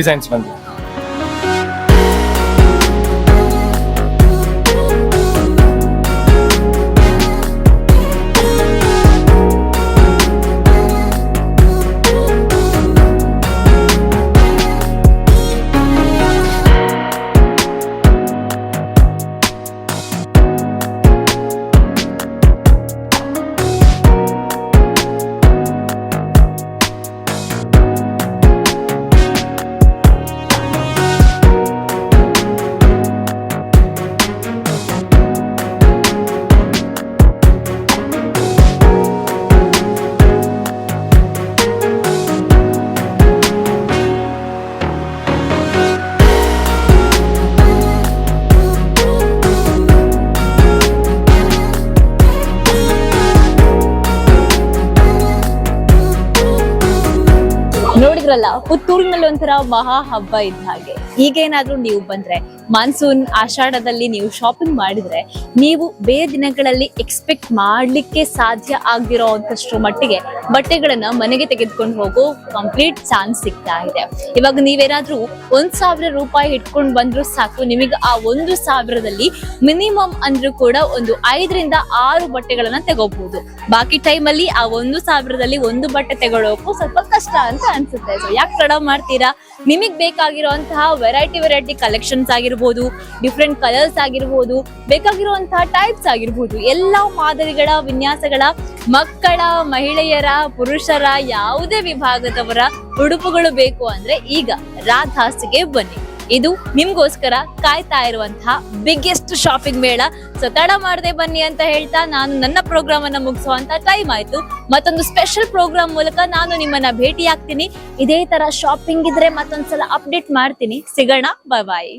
ಡಿಸೈನ್ಸ್ ಬಂದಿದೆ. ಹೇಳ್ತಾರಲ್ಲ ಪುತ್ತೂರಿನಲ್ಲಿ ಒಂಥರ ಮಹಾ ಹಬ್ಬ ಇದ್ದ ಹಾಗೆ. ಈಗೇನಾದ್ರೂ ನೀವು ಬಂದ್ರೆ ಮಾನ್ಸೂನ್ ಆಷಾಢದಲ್ಲಿ ನೀವು ಶಾಪಿಂಗ್ ಮಾಡಿದ್ರೆ ನೀವು ಬೇರೆ ದಿನಗಳಲ್ಲಿ ಎಕ್ಸ್ಪೆಕ್ಟ್ ಮಾಡ್ಲಿಕ್ಕೆ ಸಾಧ್ಯ ಆಗಿರೋ ಅಂತಷ್ಟು ಮಟ್ಟಿಗೆ ಬಟ್ಟೆಗಳನ್ನ ಮನೆಗೆ ತೆಗೆದುಕೊಂಡು ಹೋಗೋ ಕಂಪ್ಲೀಟ್ ಚಾನ್ಸ್ ಸಿಗ್ತಾ ಇದೆ. ಇವಾಗ ನೀವೇನಾದ್ರೂ ಒಂದ್ ಸಾವಿರ ರೂಪಾಯಿ ಇಟ್ಕೊಂಡು ಬಂದ್ರು ಸಾಕು, ನಿಮಗೆ ಆ ಒಂದು ಸಾವಿರದಲ್ಲಿ ಮಿನಿಮಮ್ ಅಂದ್ರೂ ಕೂಡ ಒಂದು ಐದರಿಂದ ಆರು ಬಟ್ಟೆಗಳನ್ನ ತಗೋಬಹುದು ಬಾಕಿ ಟೈಮ್ ಅಲ್ಲಿ ಆ ಒಂದು ಸಾವಿರದಲ್ಲಿ ಒಂದು ಬಟ್ಟೆ ತಗೊಳ್ಳೋಕು ಸ್ವಲ್ಪ ಕಷ್ಟ ಅಂತ ಅನ್ಸುತ್ತೆ. ಸೊ ಯಾಕೆ ತಡ ಮಾಡ್ತೀರಾ? ನಿಮಗ್ ಬೇಕಾಗಿರುವಂತಹ ವೆರೈಟಿ ವೆರೈಟಿ ಕಲೆಕ್ಷನ್ಸ್ ಆಗಿರ್ಬೋದು ಡಿಫ್ರೆಂಟ್ ಕಲರ್ಸ್ ಆಗಿರ್ಬೋದು ಬೇಕಾಗಿರುವಂತಹ ಟೈಪ್ಸ್ ಆಗಿರ್ಬೋದು, ಎಲ್ಲಾ ಮಾದರಿಗಳ ವಿನ್ಯಾಸಗಳ ಮಕ್ಕಳ, ಮಹಿಳೆಯರ, ಪುರುಷರ ಯಾವುದೇ ವಿಭಾಗದವರ ಉಡುಪುಗಳು ಬೇಕು ಅಂದ್ರೆ ಈಗ ರಾಧಾಸ್ಗೆ ಬನ್ನಿ. ಇದು ನಿಮ್ಗೋಸ್ಕರ ಕಾಯ್ತಾ ಇರುವಂತಹ ಬಿಗ್ಗೆಸ್ಟ್ ಶಾಪಿಂಗ್ ಮೇಳ. ಸೊ ತಡ ಮಾಡದೆ ಬನ್ನಿ ಅಂತ ಹೇಳ್ತಾ ನಾನು ನನ್ನ ಪ್ರೋಗ್ರಾಮ್ ಅನ್ನ ಮುಗಿಸುವಂತ ಟೈಮ್ ಆಯ್ತು. ಮತ್ತೊಂದು ಸ್ಪೆಷಲ್ ಪ್ರೋಗ್ರಾಮ್ ಮೂಲಕ ನಾನು ನಿಮ್ಮನ್ನ ಭೇಟಿ ಆಗ್ತೀನಿ ಇದೇ ತರ ಶಾಪಿಂಗ್ ಇದ್ರೆ ಮತ್ತೊಂದ್ಸಲ ಅಪ್ಡೇಟ್ ಮಾಡ್ತೀನಿ. ಸಿಗೋಣ ಬಾಯ್